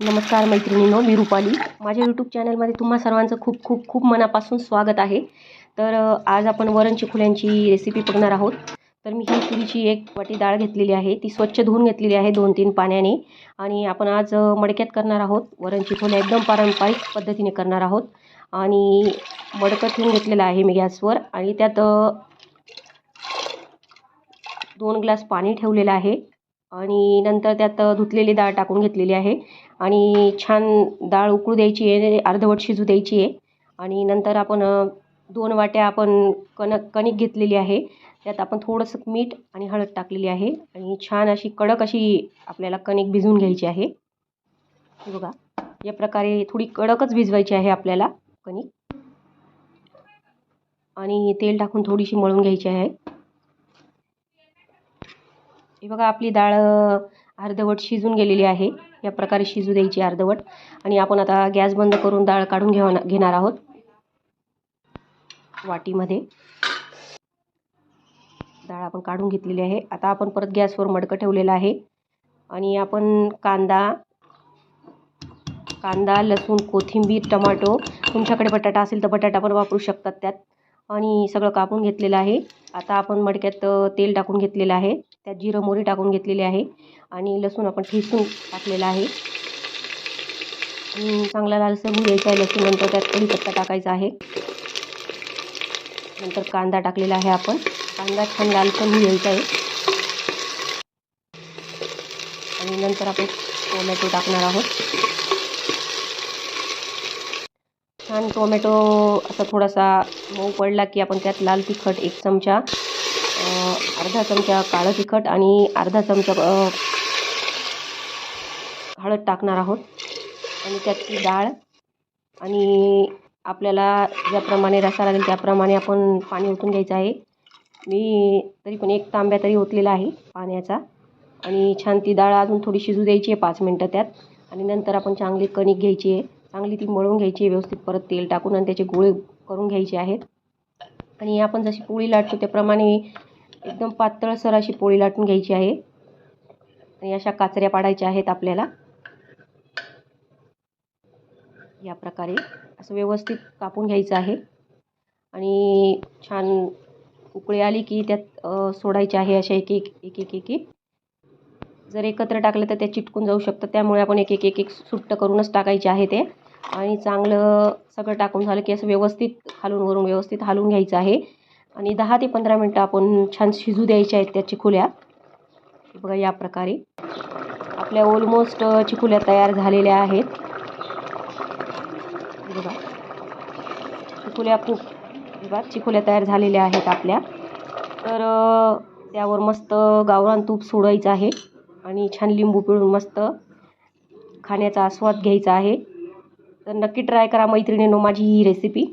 नमस्कार मैत्रिणींनो मी रुपाली. माझ्या यूट्यूब चॅनलमध्ये तुम्हा सर्वांचं खूप खूप खूप मनापासून स्वागत आहे. तर आज आपण वरण चिकुल्यांची रेसिपी बघणार आहोत. तर मी ही तुरीची एक वाटी डाळ घेतलेली आहे. ती स्वच्छ धुवून घेतलेली आहे दोन तीन पाण्याने. आणि आपण आज मडक्यात करणार आहोत. वरण चिकुल्या एकदम पारंपरिक पद्धतीने करणार आहोत. आणि मडकं ठेवून घेतलेलं आहे मी गॅसवर. आणि त्यात दोन ग्लास पाणी ठेवलेलं आहे. आणि नंतर त्यात धुतलेली डाळ टाकून घेतलेली आहे. आणि छान डाळ उकळू द्यायची आहे अर्धवट शिजू द्यायची आहे. आणि नंतर आपण दोन वाट्या आपण कणक कणिक घेतलेली आहे. त्यात आपण थोडंसं मीठ आणि हळद टाकलेली आहे. आणि छान अशी कडक अशी आपल्याला कणिक भिजवून घ्यायची आहे. हे बघा या प्रकारे थोडी कडकच भिजवायची आहे आपल्याला कणिक. आणि तेल टाकून थोडीशी मळून घ्यायची आहे. हे बघा आपली डाळ अर्धवट शिजून गेलेली आहे. या प्रकारे शिजू द्यायची अर्धवट. आणि आपण आता गॅस बंद करून डाळ काढून घेऊ घेणार आहोत. वाटीमध्ये. डाळ आपण काढून घेतलेली आहे. आता आपण परत गॅसवर मडकं ठेवलेलं आहे. आणि आपण कांदा कांदा लसूण कोथिंबीर टमाटो तुमच्याकडे बटाटा असेल तर बटाटा पण वापरू शकतात त्यात. आणि सगळं कापून घेतलेलं आहे. आता आपण मडक्यात तेल टाकून घेतलेलं आहे. त्यात जिरं मोहरी टाकून घेतलेली आहे. आणि लसूण आपण ठेचून टाकलेला आहे. चांगला लालसर होऊ आहे लसूण. नंतर त्यात कढीपत्ता टाकायचा आहे. नंतर कांदा टाकलेला आहे आपण. कांदा छान लालसर होऊ आहे. आणि नंतर आपण टोमॅटो टाकणार आहोत. छान टोमॅटो असा थोडासा मऊ पडला की आपण त्यात लाल तिखट एक चमचा अर्धा चमचा काळं तिखट आणि अर्धा चमचा हळद टाकणार आहोत. आणि त्यातली डाळ आणि आपल्याला ज्याप्रमाणे रसा लागेल त्याप्रमाणे आपण पाणी ओतून घ्यायचं आहे. मी तरी पण एक तांब्या तरी ओतलेला आहे पाण्याचा. आणि छान ती डाळ अजून थोडी शिजू द्यायची आहे पाच मिनटं त्यात. आणि नंतर आपण चांगली कणिक घ्यायची आहे. चांगली ती मळून घ्यायची व्यवस्थित परत तेल टाकून आणि त्याचे गोळे करून घ्यायचे आहेत. आणि आपण जशी पोळी लाटतो त्याप्रमाणे एकदम पातळसर अशी पोळी लाटून घ्यायची आहे. आणि अशा काचऱ्या पाडायच्या आहेत आपल्याला. या प्रकारे असं व्यवस्थित कापून घ्यायचं आहे. आणि छान उकळी आली की त्यात सोडायचे आहे अशा एक एक एक एक एक एक. जर एकत्र टाकलं तर ते चिटकून जाऊ शकतं. त्यामुळे आपण एक एक एक एक सुट्ट करूनच टाकायचे आहे ते. आणि चांगलं सगळं टाकून झालं की असं व्यवस्थित खालून वरून व्यवस्थित हलवून घ्यायचं आहे. आणि दहा ते पंधरा मिनटं आपण छान शिजू द्यायच्या आहेत त्या चिखुल्या. बघा या प्रकारे. आपल्या ऑलमोस्ट चिखुल्या तयार झालेल्या आहेत. बघा. चिखुल्या खूप बघा चिखुल्या तयार झालेल्या आहेत आपल्या. तर त्यावर मस्त गावरान तूप सोडायचं आहे. आणि छान लिंबू पिळून मस्त खाण्याचा आस्वाद घ्यायचा आहे. तर नक्की ट्राय करा मैत्रिणींनो माझी ही रेसिपी